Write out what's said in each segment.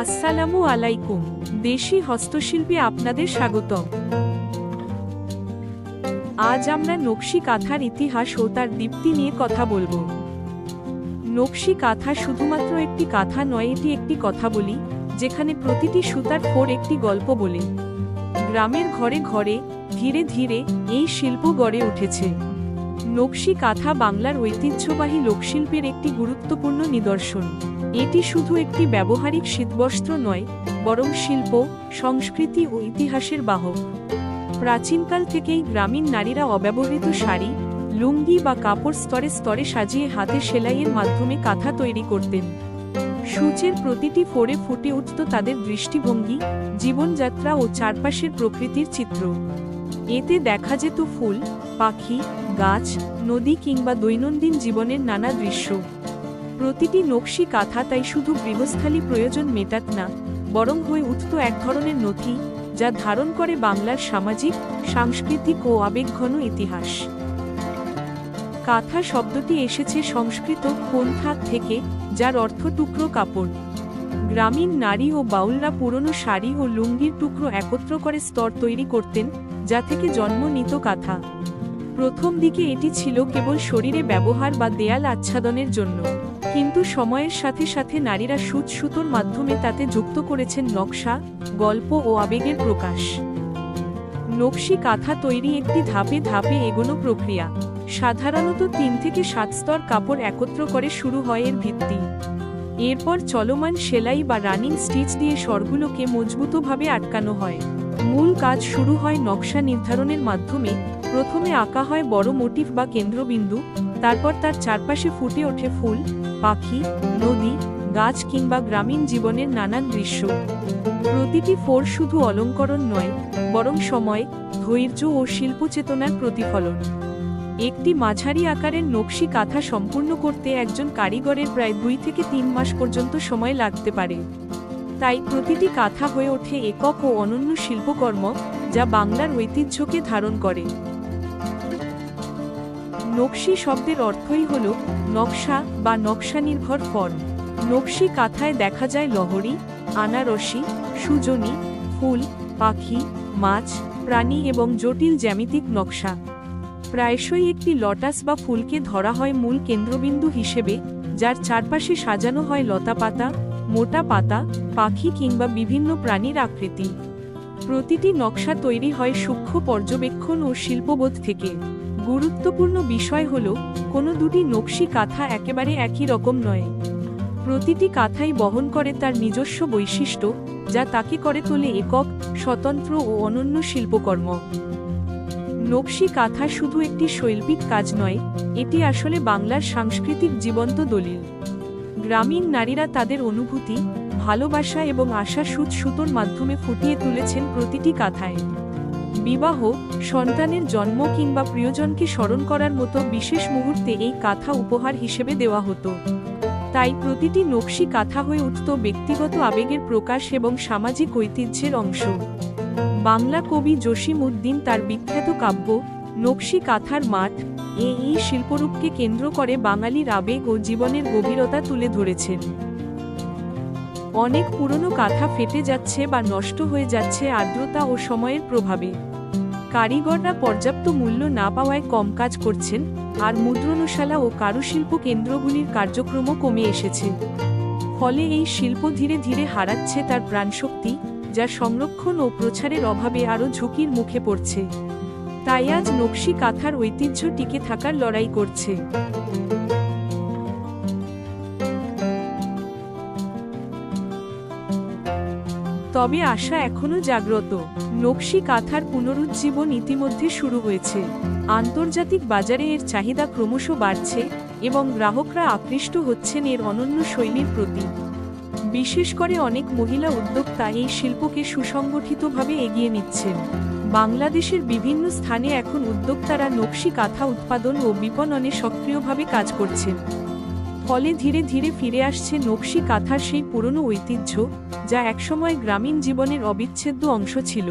আসসালামু আলাইকুম। দেশি হস্তশিল্পে আপনাদের স্বাগতম। আজ আমরা নকশি কাঁথার ইতিহাস ও তার দীপ্তি নিয়ে কথা বলব। নকশি কাঁথা শুধুমাত্র একটি কাঁথা নয়, এটি একটি কথা বলি, যেখানে প্রতিটি সুতার ফোর একটি গল্প বলে। গ্রামের ঘরে ঘরে, ধীরে ধীরে, এই শিল্প গড়ে উঠেছে। নকশি কাঁথা বাংলার ঐতিহ্যবাহী লোকশিল্পের একটি গুরুত্বপূর্ণ নিদর্শন। এটি শুধু একটি ব্যবহারিক শীতবস্ত্র নয়, বরং শিল্প, সংস্কৃতি ও ইতিহাসের বাহক। প্রাচীনকাল থেকেই গ্রামীণ নারীরা অব্যবহৃত শাড়ি, লুঙ্গি বা কাপড় স্তরে স্তরে সাজিয়ে হাতে সেলাইয়ের মাধ্যমে কাঁথা তৈরি করতেন। সূচের প্রতিটি ফোরে ফুটে উঠত তাদের দৃষ্টিভঙ্গি, জীবনযাত্রা ও চারপাশের প্রকৃতির চিত্র। এতে দেখা যেত ফুল, পাখি, গাছ, নদী কিংবা দৈনন্দিন জীবনের নানা দৃশ্য। প্রতিটি নকশি কাঁথা তাই শুধু গৃহস্থালী প্রয়োজন মেটাত না, বরং হয়ে উঠত এক ধরনের নথি, যা ধারণ করে বাংলার সামাজিক, সাংস্কৃতিক ও আবেগঘন ইতিহাস। কাঁথা শব্দটি এসেছে সংস্কৃত কোনথা থেকে, যার অর্থ টুকরো কাপড়। গ্রামীণ নারী ও বাউলরা পুরনো শাড়ি ও লুঙ্গির টুকরো একত্র করে স্তর তৈরি করতেন, যা থেকে জন্ম নিত কাঁথা। প্রথম দিকে এটি ছিল কেবল শরীরে ব্যবহার বা দেয়াল আচ্ছাদনের জন্য। কিন্তু সময়ের সাথে সাথে নারীরা সুচ সুতোর মাধ্যমে তাতে যুক্ত করেছেন নকশা, গল্প ও আবেগের প্রকাশ। নকশি কাঁথা তৈরি একটি ধাপে ধাপে এগোনো প্রক্রিয়া। সাধারণত তিন থেকে সাত স্তর কাপড় একত্র করে শুরু হয় এর ভিত্তি। এরপর চলমান সেলাই বা রানিং স্টিচ দিয়ে স্বরগুলোকে মজবুতভাবে আটকানো হয়। মূল কাজ শুরু হয় নকশা নির্ধারণের মাধ্যমে। প্রথমে আঁকা হয় বড় মোটিফ বা কেন্দ্রবিন্দু। তারপর তার চারপাশে ফুটে ওঠে ফুল, পাখি, নদী, গাছ কিংবা গ্রামীণ জীবনের নানান দৃশ্য। প্রতিটি ফোর শুধু অলঙ্করণ নয়, বরং সময়, ধৈর্য ও শিল্পচেতনার প্রতিফলন। একটি মাঝারি আকারের নকশি কাঁথা সম্পূর্ণ করতে একজন কারিগরের প্রায় দুই থেকে তিন মাস পর্যন্ত সময় লাগতে পারে। তাই প্রতিটি কাঁথা হয়ে ওঠে একক ও অনন্য শিল্পকর্ম, যা বাংলার ঐতিহ্যকে ধারণ করে। নকশি শব্দের অর্থই হল নকশা বা নকশা নির্ভর ফর্ম। নকশি কাঁথায় দেখা যায় লহরী, আনারসি, সুজনি, ফুল, পাখি, মাছ, প্রাণী এবং জটিল জ্যামিতিক নকশা। প্রায়শই একটি লটাস বা ফুলকে ধরা হয় মূল কেন্দ্রবিন্দু হিসেবে, যার চারপাশে সাজানো হয় লতাপাতা মোটা পাতা, পাখি কিংবা বিভিন্ন প্রাণীর আকৃতি। প্রতিটি নকশা তৈরি হয় সূক্ষ্ম পর্যবেক্ষণ ও শিল্পবোধ থেকে। গুরুত্বপূর্ণ বিষয় হল, কোনো দুটি নকশি কাঁথা একেবারে একই রকম নয়। প্রতিটি কাঁথাই বহন করে তার নিজস্ব বৈশিষ্ট্য, যা তাকে করে তোলে একক, স্বতন্ত্র ও অনন্য শিল্পকর্ম। নকশি কাঁথা শুধু একটি শৈল্পিক কাজ নয়, এটি আসলে বাংলার সাংস্কৃতিক জীবন্ত দলিল। গ্রামীণ নারীরা তাদের অনুভূতি, ভালোবাসা এবং আশা সুচ সুতোর মাধ্যমে ফুটিয়ে তুলেছেন প্রতিটি কাঁথায়। বিবাহ, সন্তানের জন্ম কিংবা প্রিয়জনকে স্মরণ করার মতো বিশেষ মুহূর্তে এই কাঁথা উপহার হিসেবে দেওয়া হতো। তাই প্রতিটি নকশি কাঁথা হয়ে উঠত ব্যক্তিগত আবেগের প্রকাশ এবং সামাজিক ঐতিহ্যের অংশ। বাংলা কবি জসিম উদ্দিন তার বিখ্যাত কাব্য, নকশি কাঁথার মাঠ এই শিল্পরূপকে কেন্দ্র করে বাঙালির আবেগ ও জীবনের গভীরতা তুলে ধরেছেন। অনেক পুরনো কাঁথা ফেটে যাচ্ছে বা নষ্ট হয়ে যাচ্ছে আর্দ্রতা ও সময়ের প্রভাবে। কারিগররা পর্যাপ্ত মূল্য না পাওয়ায় কম কাজ করছেন আর মুদ্রণশালা ও কারুশিল্প কেন্দ্রগুলির কার্যক্রমও কমে এসেছে। ফলে এই শিল্প ধীরে ধীরে হারাচ্ছে তার প্রাণশক্তি, যা সংরক্ষণ ও প্রচারের অভাবে আরও ঝুঁকির মুখে পড়ছে। তাই আজ নকশি কাঁথার ঐতিহ্য টিকে থাকার লড়াই করছে। তবে আশা এখনও জাগ্রত। নকশি কাঁথার পুনরুজ্জীবন ইতিমধ্যে শুরু হয়েছে। আন্তর্জাতিক বাজারে এর চাহিদা ক্রমশ বাড়ছে এবং গ্রাহকরা আকৃষ্ট হচ্ছেন এর অনন্য শৈলীর প্রতি। বিশেষ করে অনেক মহিলা উদ্যোক্তা এই শিল্পকে সুসংগঠিতভাবে এগিয়ে নিচ্ছেন। বাংলাদেশের বিভিন্ন স্থানে এখন উদ্যোক্তারা নকশি কাঁথা উৎপাদন ও বিপণনে সক্রিয়ভাবে কাজ করছেন। ফলে ধীরে ধীরে ফিরে আসছে নকশি কাঁথার সেই পুরনো ঐতিহ্য, যা একসময় গ্রামীণ জীবনের অবিচ্ছেদ্য অংশ ছিল।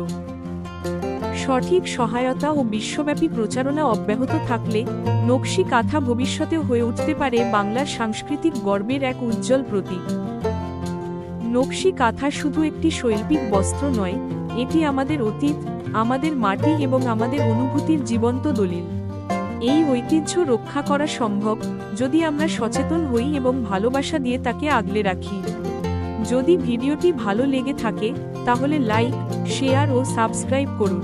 সঠিক সহায়তা ও বিশ্বব্যাপী প্রচারণা অব্যাহত থাকলে নকশি কাঁথা ভবিষ্যতেও হয়ে উঠতে পারে বাংলার সাংস্কৃতিক গর্বের এক উজ্জ্বল প্রতীক। নকশি কাঁথা শুধু একটি শৈল্পিক বস্ত্র নয়, এটি আমাদের অতীত, আমাদের মাটি এবং আমাদের অনুভূতির জীবন্ত দলিল। এই ঐতিহ্য রক্ষা করা সম্ভব যদি আমরা সচেতন হই এবং ভালোবাসা দিয়ে তাকে আগলে রাখি। যদি ভিডিওটি ভালো লেগে থাকে, তাহলে লাইক, শেয়ার ও সাবস্ক্রাইব করুন।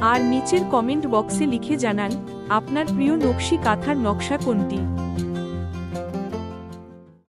আর নিচের কমেন্ট বক্সে লিখে জানান, আপনার প্রিয় নকশি কাঁথার নকশা কোনটি?